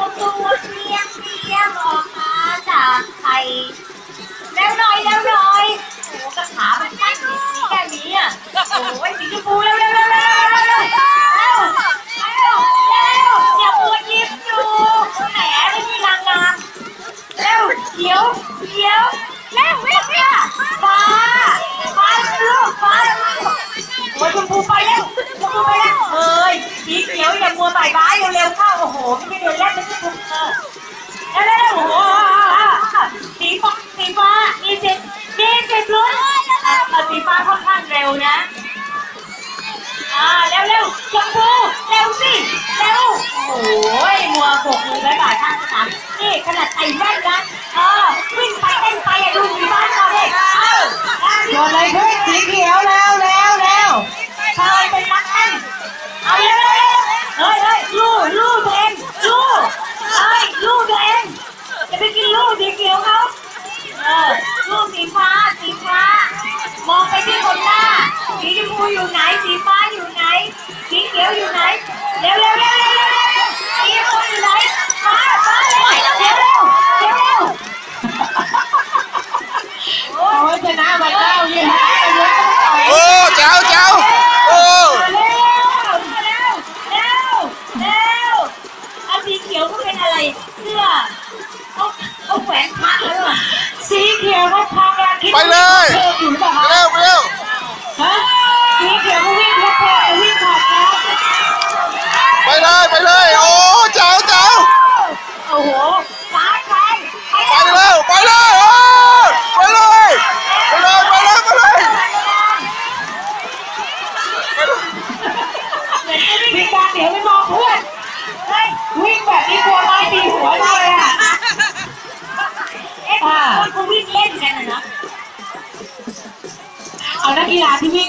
ประตูเสียงเสียงออกมาจากไข่แล้วหน่อยแล้วหน่อยโอ้กระขามันแค่นี้แค่นี้อะโอ้ยสีชมพูแล้วแล้วแล้วแล้วแล้วแล้วแล้วอย่าปวดยิบมอยู่แหมไม่มีนางงามแล้วเดี๋ยวเดี๋ยวแล้ววิ่ว้ยฟ้า เจ็ดยี่สิบลุ้นเปิดสีฟ้าค่อนข้างเร็วนะ อ่าเร็วเร็วชมพูเร็วสิ เร็ว โอ้ยมัวโบกมือบ๊ายบายข้างสนานนี่ขนาดใส่แว่นนะเออวิ่งไปเต้นไปอะดูสีฟ้าก่อนเลยเอาโดนอะไรเพื่อนสีเขียวแล้วแล้วแล้วเธอเป็นนักเต้นเอาเร็วเร็วเฮ้ยเฮ้ยลู่ลู่ พูอยู่ไหน สีฟ้าอยู่ไหน สีเขียวอยู่ไหน เร็วเร็วเร็วเร็วเร็วเร็วสีชมพูอยู่ไหนฟ้าฟ้าเร็วเร็วเร็วเร็วเร็วโอ้โอ้ยยชนะมาเก้ายี่ห้าเยอะโอ้เจ้าเจ้าโอ้เร็วเร็วเร็วเร็วอันสีเขียวก็เป็นอะไรเสื้อเขาเขาแขวนพระแล้วอะสีเขียวก็พังแล้วคิดไปเลย โหสามใครไปเลยไปเลยไปเลยไปเลยไปเลยไปเลยวิ่งการเดี๋ยวไม่มองพื่วิ่งแบบนี้กลัวไม้ตีหัวเลยอะเออคนเขาวิ่งเล่นกันนะเอานักกีฬาที่วิ่ง